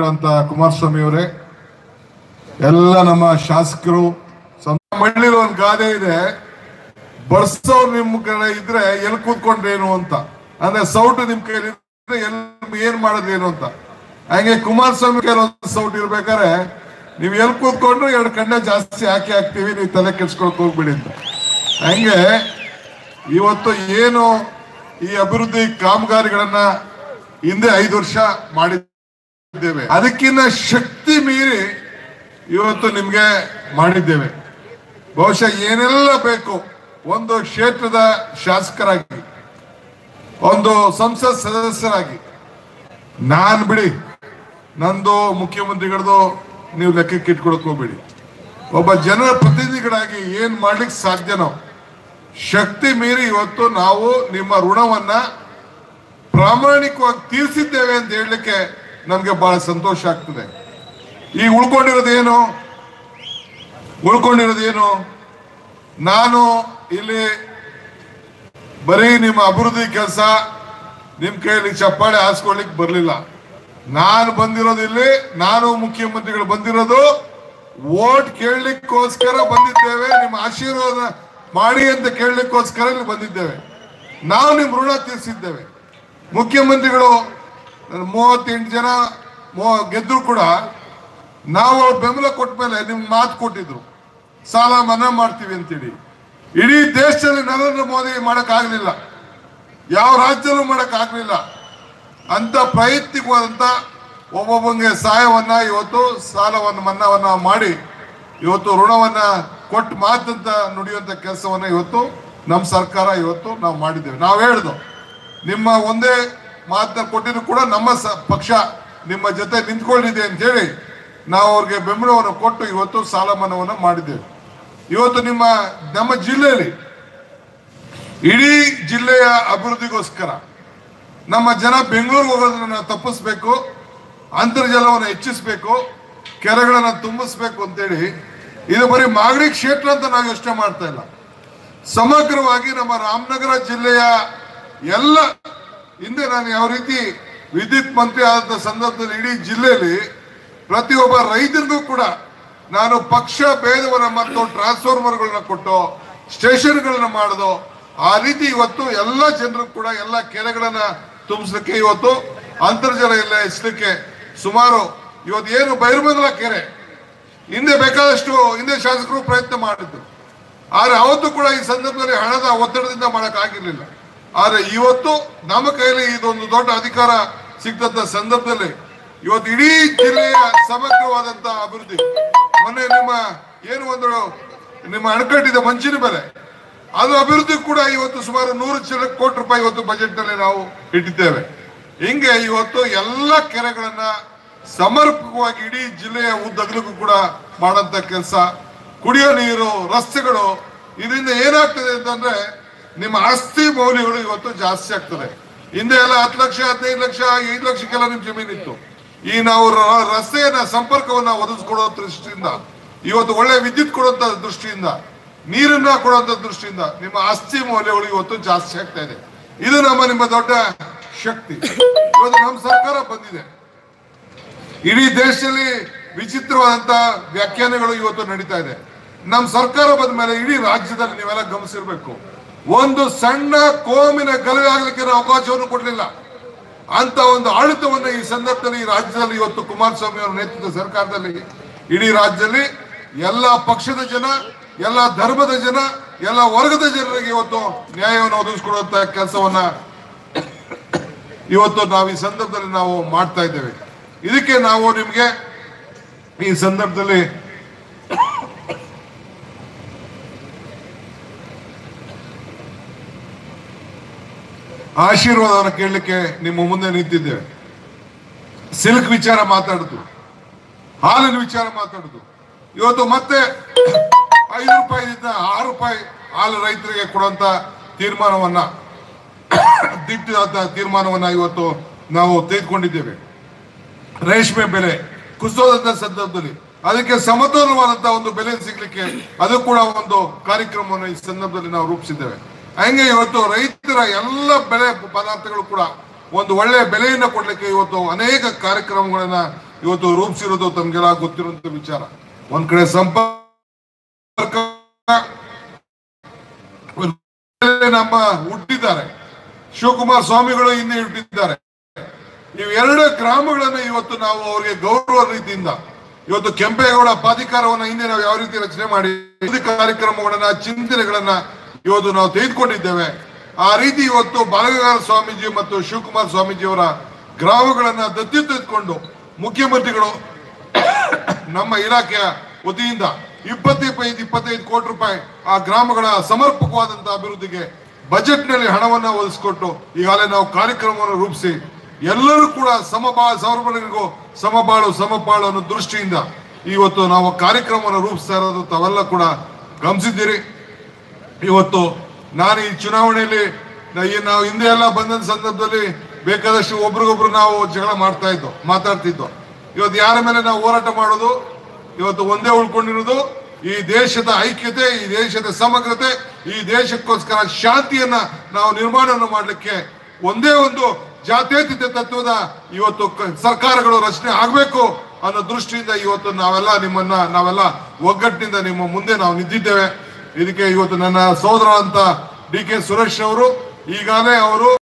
ಅಂತ ಕುಮಾರಸ್ವಾಮಿ ಅವರೇ, ಎಲ್ಲ ನಮ್ಮ ಶಾಸಕರು ಮಳ್ಳಿలో ಒಂದು ಗಾದೆ ಇದೆ. ಬಡ್ಸೋರು ನಿಮ್ ಕಡೆ ಇದ್ರೆ ಎಲ್ಲಿ ಕೂತ್ಕೊಂಡ್ರೇನು ಅಂತ. ಅಂದ್ರೆ ಸೌಟು ನಿಮ್ ಕೈಲಿದ್ರೆ ಎಲ್ಲಿ ಏನ್ ಮಾಡೋದೇನು ಅಂತ. ಹಂಗೆ ಕುಮಾರಸ್ವಾಮಿ ಕೆಲವೊಂದು ಸೌಟ್ ಇರ್ಬೇಕಾದ್ರೆ ನೀವ್ ಎಲ್ಲಿ ಕೂತ್ಕೊಂಡ್ರು ಎರಡು ಕಣ್ಣ ಜಾಸ್ತಿ ಹಾಕಿ ಹಾಕ್ತೀವಿ, ನೀವು ತಲೆ ಕೆಡ್ಸ್ಕೊಳಕ್ ಹೋಗ್ಬಿಡಿ ಅಂತ. ಹಂಗೆ ಇವತ್ತು ಏನು ಈ ಅಭಿವೃದ್ಧಿ ಕಾಮಗಾರಿಗಳನ್ನ ಹಿಂದೆ ಐದು ವರ್ಷ ಮಾಡಿದ್ದೇವೆ. ಅದಕ್ಕಿಂತ ಶಕ್ತಿ ಮೀರಿ ಇವತ್ತು ನಿಮ್ಗೆ ಮಾಡಿದ್ದೇವೆ. ಬಹುಶಃ ಏನೆಲ್ಲ ಬೇಕು? ಒಂದು ಕ್ಷೇತ್ರದ ಶಾಸಕರಾಗಿ, ಒಂದು ಸಂಸತ್ ಸದಸ್ಯರಾಗಿ. ನಾನ್ ಬಿಡಿ, ನಂದು ಮುಖ್ಯಮಂತ್ರಿಗಳದು ನೀವು ಲೆಕ್ಕಕ್ಕೆ ಇಟ್ಕೊಳಕ್ ಹೋಗ್ಬೇಡಿ. ಒಬ್ಬ ಜನರ ಪ್ರತಿನಿಧಿಗಳಾಗಿ ಏನ್ ಮಾಡ್ಲಿಕ್ಕೆ ಸಾಧ್ಯನೋ, ಶಕ್ತಿ ಮೀರಿ ಇವತ್ತು ನಾವು ನಿಮ್ಮ ಋಣವನ್ನ ಪ್ರಾಮಾಣಿಕವಾಗಿ ತೀರಿಸಿದ್ದೇವೆ ಅಂತ ಹೇಳಲಿಕ್ಕೆ ನಮ್ಗೆ ಬಹಳ ಸಂತೋಷ ಆಗ್ತದೆ. ಈ ಉಳ್ಕೊಂಡಿರೋದೇನು ಉಳ್ಕೊಂಡಿರೋದೇನು ನಾನು ಇಲ್ಲಿ ಬರೀ ನಿಮ್ಮ ಅಭಿವೃದ್ಧಿ ಕೆಲಸ ನಿಮ್ ಕೈಯಲ್ಲಿ ಚಪ್ಪಾಳೆ ಹಾಸ್ಕೊಳ್ಲಿಕ್ಕೆ ಬರಲಿಲ್ಲ. ನಾನು ಬಂದಿರೋದು ಇಲ್ಲಿ, ನಾನು ಮುಖ್ಯಮಂತ್ರಿಗಳು ಬಂದಿರೋದು ಓಟ್ ಕೇಳಲಿಕ್ಕೋಸ್ಕರ ಬಂದಿದ್ದೇವೆ, ನಿಮ್ಮ ಆಶೀರ್ವಾದ ಮಾಡಿ ಅಂತ ಕೇಳಲಿಕ್ಕೋಸ್ಕರ ಇಲ್ಲಿ ಬಂದಿದ್ದೇವೆ. ನಾವು ನಿಮ್ಮ ಋಣ ತೀರಿಸಿದ್ದೇವೆ. ಮುಖ್ಯಮಂತ್ರಿಗಳು ಮೂವತ್ತೆಂಟು ಜನ ಗೆದ್ದರು ಕೂಡ ನಾವು ಅವ್ರ ಬೆಂಬಲ ಕೊಟ್ಟ ಮೇಲೆ ನಿಮ್ಗೆ ಮಾತು ಕೊಟ್ಟಿದ್ರು. ಸಾಲ ಮನ್ನಾ ಮಾಡ್ತೀವಿ ಅಂತೇಳಿ. ಇಡೀ ದೇಶದಲ್ಲಿ ನರೇಂದ್ರ ಮೋದಿ ಮಾಡೋಕ್ಕಾಗಲಿಲ್ಲ. ಯಾವ ರಾಜ್ಯದಲ್ಲೂ ಮಾಡೋಕ್ಕಾಗಲಿಲ್ಲ. ಅಂತ ಪ್ರಯತ್ನಿಕವಾದಂತ ಒಬ್ಬೊಬ್ಬಂಗೆ ಸಹಾಯವನ್ನ ಇವತ್ತು ಸಾಲವನ್ನು ಮನ್ನಾವನ್ನ ಮಾಡಿ ಇವತ್ತು ಋಣವನ್ನ ಕೊಟ್ಟು ಮಾತಂತ ನುಡಿಯುವಂತ ಕೆಲಸವನ್ನ ಇವತ್ತು ನಮ್ಮ ಸರ್ಕಾರ ಇವತ್ತು ನಾವು ಮಾಡಿದ್ದೇವೆ. ನಾವು ಹೇಳ್ದು, ನಿಮ್ಮ ಒಂದೇ ಮಾತನ್ನ ಕೊಟ್ಟಿದ್ರು ಕೂಡ ನಮ್ಮ ಪಕ್ಷ ನಿಮ್ಮ ಜೊತೆ ನಿಂತ್ಕೊಂಡಿದೆ ಅಂತ ಹೇಳಿ ನಾವು ಅವ್ರಿಗೆ ಬೆಂಬಲವನ್ನು ಕೊಟ್ಟು ಇವತ್ತು ಸಾಲ ಮನ್ನಾವನ್ನ ಮಾಡಿದ್ದೇವೆ. ಇವತ್ತು ನಿಮ್ಮ, ನಮ್ಮ ಜಿಲ್ಲೆಯಲ್ಲಿ ಇಡೀ ಜಿಲ್ಲೆಯ ಅಭಿವೃದ್ಧಿಗೋಸ್ಕರ ನಮ್ಮ ಜನ ಬೆಂಗಳೂರಿಗೆ ಹೋಗೋದನ್ನ ತಪ್ಪಿಸ್ಬೇಕು, ಅಂತರ್ಜಲವನ್ನು ಹೆಚ್ಚಿಸ್ಬೇಕು, ಕೆರೆಗಳನ್ನ ತುಂಬಿಸ್ಬೇಕು ಅಂತೇಳಿ ಇದು ಬರೀ ಮಾಗಡಿ ಕ್ಷೇತ್ರ ಅಂತ ನಾವು ಯೋಚನೆ ಮಾಡ್ತಾ ಇಲ್ಲ. ಸಮಗ್ರವಾಗಿ ನಮ್ಮ ರಾಮನಗರ ಜಿಲ್ಲೆಯ ಎಲ್ಲ ಹಿಂದೆ ನಾನು ಯಾವ ರೀತಿ ವಿದ್ಯುತ್ ಮಂತ್ರಿ ಆದ ಸಂದರ್ಭದಲ್ಲಿ ಇಡೀ ಜಿಲ್ಲೆಯಲ್ಲಿ ಪ್ರತಿಯೊಬ್ಬ ರೈತರಿಗೂ ಕೂಡ ನಾನು ಪಕ್ಷ ಭೇದವನ್ನು ಮತ್ತು ಟ್ರಾನ್ಸ್ಫಾರ್ಮರ್ಗಳನ್ನ ಕೊಟ್ಟು ಸ್ಟೇಷನ್ಗಳನ್ನ ಮಾಡೋದು, ಆ ರೀತಿ ಇವತ್ತು ಎಲ್ಲ ಜನರು ಕೂಡ ಎಲ್ಲ ಕೆರೆಗಳನ್ನ ತುಂಬಿಸ್ಲಿಕ್ಕೆ ಇವತ್ತು ಅಂತರ್ಜಲ ಎಲ್ಲ ಹೆಚ್ಚಲಿಕ್ಕೆ ಸುಮಾರು ಇವತ್ತು ಏನು ಬೈರ್ಮಂಗಲ ಕೆರೆ, ಹಿಂದೆ ಬೇಕಾದಷ್ಟು ಹಿಂದೆ ಶಾಸಕರು ಪ್ರಯತ್ನ ಮಾಡಿದ್ರು. ಆದರೆ ಅವತ್ತು ಕೂಡ ಈ ಸಂದರ್ಭದಲ್ಲಿ ಹಣದ ಒತ್ತಡದಿಂದ ಮಾಡೋಕ್ಕಾಗಿರಲಿಲ್ಲ ಆದ್ರೆ ಇವತ್ತು ನಮ್ಮ ಕೈಯಲ್ಲಿ ಇದೊಂದು ದೊಡ್ಡ ಅಧಿಕಾರ ಸಿಗ್ತಂತ ಸಂದರ್ಭದಲ್ಲಿ ಇವತ್ತು ಇಡೀ ಜಿಲ್ಲೆಯ ಸಮಗ್ರವಾದಂತ ಅಭಿವೃದ್ಧಿ. ಮೊನ್ನೆ ನಿಮ್ಮ ಏನು ಒಂದು ನಿಮ್ಮ ಅಣಕಟ್ಟಿದೆ ಮಂಚಿನ ಬೆಲೆ ಅದು ಅಭಿವೃದ್ಧಿ ಕೂಡ ಇವತ್ತು ಸುಮಾರು ನೂರು ಚಿಲ್ಲ ಕೋಟಿ ರೂಪಾಯಿ ಇವತ್ತು ಬಜೆಟ್ನಲ್ಲಿ ನಾವು ಇಟ್ಟಿದ್ದೇವೆ. ಹಿಂಗೆ ಇವತ್ತು ಎಲ್ಲ ಕೆರೆಗಳನ್ನ ಸಮರ್ಪಕವಾಗಿ ಇಡೀ ಜಿಲ್ಲೆಯ ಉದ್ದಗಲಿಗೂ ಕೂಡ ಮಾಡಂತ ಕೆಲಸ. ಕುಡಿಯೋ ನೀರು, ರಸ್ತೆಗಳು, ಇದರಿಂದ ಏನಾಗ್ತದೆ ಅಂತಂದ್ರೆ ನಿಮ್ಮ ಆಸ್ತಿ ಮೌಲ್ಯಗಳು ಇವತ್ತು ಜಾಸ್ತಿ ಆಗ್ತದೆ. ಹಿಂದೆ ಎಲ್ಲ ಹತ್ತು ಲಕ್ಷ, ಹದಿನೈದು ಲಕ್ಷ, ಐದು ಲಕ್ಷಕ್ಕೆಲ್ಲ ನಿಮ್ ಜಮೀನಿತ್ತು. ಈ ನಾವು ರಸ್ತೆಯನ್ನ, ಸಂಪರ್ಕವನ್ನ ಒದಗಿಸ್ಕೊಡೋ ದೃಷ್ಟಿಯಿಂದ, ಇವತ್ತು ಒಳ್ಳೆ ವಿದ್ಯುತ್ ಕೊಡುವಂತ ದೃಷ್ಟಿಯಿಂದ, ನೀರನ್ನ ಕೊಡುವಂತ ದೃಷ್ಟಿಯಿಂದ ನಿಮ್ಮ ಆಸ್ತಿ ಮೌಲ್ಯಗಳು ಇವತ್ತು ಜಾಸ್ತಿ ಆಗ್ತಾ ಇದೆ. ಇದು ನಮ್ಮ ನಿಮ್ಮ ದೊಡ್ಡ ಶಕ್ತಿ. ಇವತ್ತು ನಮ್ಮ ಸರ್ಕಾರ ಬಂದಿದೆ. ಇಡೀ ದೇಶದಲ್ಲಿ ವಿಚಿತ್ರವಾದಂತ ವ್ಯಾಖ್ಯಾನಗಳು ಇವತ್ತು ನಡೀತಾ ಇದೆ. ನಮ್ಮ ಸರ್ಕಾರ ಬಂದ ಮೇಲೆ ಇಡೀ ರಾಜ್ಯದಲ್ಲಿ ನೀವೆಲ್ಲ ಗಮನಿಸಿರ್ಬೇಕು. ಒಂದು ಸಣ್ಣ ಕೋಮಿನ ಗಲಭೆ ಆಗಲಿಕ್ಕೆ ಅವಕಾಶವನ್ನು ಕೊಡಲಿಲ್ಲ. ಅಂತ ಒಂದು ಆಡಳಿತವನ್ನು ಈ ಸಂದರ್ಭದಲ್ಲಿ ಈ ರಾಜ್ಯದಲ್ಲಿ ಇವತ್ತು ಕುಮಾರಸ್ವಾಮಿ ಅವರ ನೇತೃತ್ವದ ಸರ್ಕಾರದಲ್ಲಿ ಇಡೀ ರಾಜ್ಯದಲ್ಲಿ ಎಲ್ಲ ಪಕ್ಷದ ಜನ, ಎಲ್ಲ ಧರ್ಮದ ಜನ, ಎಲ್ಲ ವರ್ಗದ ಜನರಿಗೆ ಇವತ್ತು ನ್ಯಾಯವನ್ನು ಒದಗಿಸಿಕೊಡುವಂತ ಕೆಲಸವನ್ನ ಇವತ್ತು ನಾವು ಈ ಸಂದರ್ಭದಲ್ಲಿ ನಾವು ಮಾಡ್ತಾ ಇದ್ದೇವೆ. ಇದಕ್ಕೆ ನಾವು ನಿಮಗೆ ಈ ಸಂದರ್ಭದಲ್ಲಿ ಆಶೀರ್ವಾದವನ್ನು ಕೇಳಲಿಕ್ಕೆ ನಿಮ್ಮ ಮುಂದೆ ನಿಂತಿದ್ದೇವೆ ಸಿಲ್ಕ್ ವಿಚಾರ ಮಾತಾಡುದು. ಹಾಲಿನ ವಿಚಾರ ಮಾತಾಡುದು. ಇವತ್ತು ಮತ್ತೆ ಐದು ರೂಪಾಯಿದಿಂದ ಆರು ರೂಪಾಯಿ ಹಾಲು ರೈತರಿಗೆ ಕೊಡುವಂತ ತೀರ್ಮಾನವನ್ನ ದಿಟ್ಟವಾದ ತೀರ್ಮಾನವನ್ನ ಇವತ್ತು ನಾವು ತೆಗೆದುಕೊಂಡಿದ್ದೇವೆ. ರೇಷ್ಮೆ ಬೆಲೆ ಕುಸಿದಂತ ಸಂದರ್ಭದಲ್ಲಿ ಅದಕ್ಕೆ ಸಮತೋಲನವಾದಂತಹ ಒಂದು ಬೆಲೆ ಸಿಗ್ಲಿಕ್ಕೆ ಅದು ಕೂಡ ಒಂದು ಕಾರ್ಯಕ್ರಮವನ್ನು ಈ ಸಂದರ್ಭದಲ್ಲಿ ನಾವು ರೂಪಿಸಿದ್ದೇವೆ. ಹಂಗೆ ಇವತ್ತು ರೈತರ ಎಲ್ಲ ಬೆಳೆ ಪದಾರ್ಥಗಳು ಕೂಡ ಒಂದು ಒಳ್ಳೆ ಬೆಲೆಯನ್ನು ಕೊಡ್ಲಿಕ್ಕೆ ಇವತ್ತು ಅನೇಕ ಕಾರ್ಯಕ್ರಮಗಳನ್ನ ಇವತ್ತು ರೂಪಿಸಿರೋದು ತಮ್ಗೆಲ್ಲ ಗೊತ್ತಿರುವಂತ ವಿಚಾರ. ಒಂದ್ ಕಡೆ ಸಂಪರ್ಕ ನಮ್ಮ ಹುಟ್ಟಿದ್ದಾರೆ. ಶಿವಕುಮಾರ್ ಸ್ವಾಮಿಗಳು ಹಿಂದೆ ಹುಟ್ಟಿದ್ದಾರೆ. ಇವೆರಡು ಗ್ರಾಮಗಳನ್ನ ಇವತ್ತು ನಾವು ಅವರಿಗೆ ಗೌರವ ರೀತಿಯಿಂದ ಇವತ್ತು ಕೆಂಪೇಗೌಡ ಪ್ರಾಧಿಕಾರವನ್ನ ಹಿಂದೆ ನಾವು ಯಾವ ರೀತಿ ರಚನೆ ಮಾಡಿ ಕಾರ್ಯಕ್ರಮಗಳನ್ನ, ಚಿಂತನೆಗಳನ್ನ ಇವತ್ತು ನಾವು ತೆಗೆದುಕೊಂಡಿದ್ದೇವೆ ಆ ರೀತಿ ಇವತ್ತು ಬಾಲಗಂಗಾಧರ ಸ್ವಾಮೀಜಿ ಮತ್ತು ಶಿವಕುಮಾರ್ ಸ್ವಾಮೀಜಿಯವರ ಗ್ರಾಮಗಳನ್ನ ದತ್ತಿ ತೆಗೆದುಕೊಂಡು ಮುಖ್ಯಮಂತ್ರಿಗಳು ನಮ್ಮ ಇಲಾಖೆಯ ವತಿಯಿಂದ ಇಪ್ಪತ್ತೈದು ಇಪ್ಪತ್ತೈದು ಕೋಟಿ ರೂಪಾಯಿ ಆ ಗ್ರಾಮಗಳ ಸಮರ್ಪಕವಾದಂತಹ ಅಭಿವೃದ್ಧಿಗೆ ಬಜೆಟ್ನಲ್ಲಿ ಹಣವನ್ನ ಒದಗಿಸಿಕೊಟ್ಟು ಈಗಾಗಲೇ ನಾವು ಕಾರ್ಯಕ್ರಮವನ್ನು ರೂಪಿಸಿ ಎಲ್ಲರೂ ಕೂಡ ಸಮಬಾ ಸಮರ್ಪಣೆಗೂ ಸಮಬಾಳು ಸಮಪಾಳು ಅನ್ನೋ ದೃಷ್ಟಿಯಿಂದ ಇವತ್ತು ನಾವು ಕಾರ್ಯಕ್ರಮವನ್ನು ರೂಪಿಸ್ತಾ ಇರೋದು ತಾವೆಲ್ಲ ಕೂಡ ಗಮನಿಸಿದ್ದೀರಿ. ಇವತ್ತು ನಾನು ಈ ಚುನಾವಣೆಯಲ್ಲಿ ನಾವು ಹಿಂದೆ ಎಲ್ಲ ಬಂದ ಸಂದರ್ಭದಲ್ಲಿ ಬೇಕಾದಷ್ಟು ಒಬ್ರಿಗೊಬ್ರು ನಾವು ಜಗಳ ಮಾಡ್ತಾ ಇದ್ದೋ, ಮಾತಾಡ್ತಿದ್ದೋ. ಇವತ್ತು ಯಾರ ಮೇಲೆ ನಾವು ಹೋರಾಟ ಮಾಡೋದು? ಇವತ್ತು ಒಂದೇ ಉಳ್ಕೊಂಡಿರೋದು ಈ ದೇಶದ ಐಕ್ಯತೆ, ಈ ದೇಶದ ಸಮಗ್ರತೆ, ಈ ದೇಶಕ್ಕೋಸ್ಕರ ಶಾಂತಿಯನ್ನ ನಾವು ನಿರ್ಮಾಣವನ್ನು ಮಾಡಲಿಕ್ಕೆ ಒಂದೇ ಒಂದು ಜಾತ್ಯತೀತ ತತ್ವದ ಇವತ್ತು ಸರ್ಕಾರಗಳು ರಚನೆ ಆಗಬೇಕು ಅನ್ನೋ ದೃಷ್ಟಿಯಿಂದ ಇವತ್ತು ನಾವೆಲ್ಲ ನಿಮ್ಮನ್ನ, ನಾವೆಲ್ಲ ಒಗ್ಗಟ್ಟಿನಿಂದ ನಿಮ್ಮ ಮುಂದೆ ನಾವು ನಿಂತಿದ್ದೇವೆ. ಇದಕ್ಕೆ ಇವತ್ತು ನನ್ನ ಸೋದರ ಅಂತ ಡಿ ಕೆ ಸುರೇಶ್ ಅವರು ಈಗಾಗಲೇ ಅವರು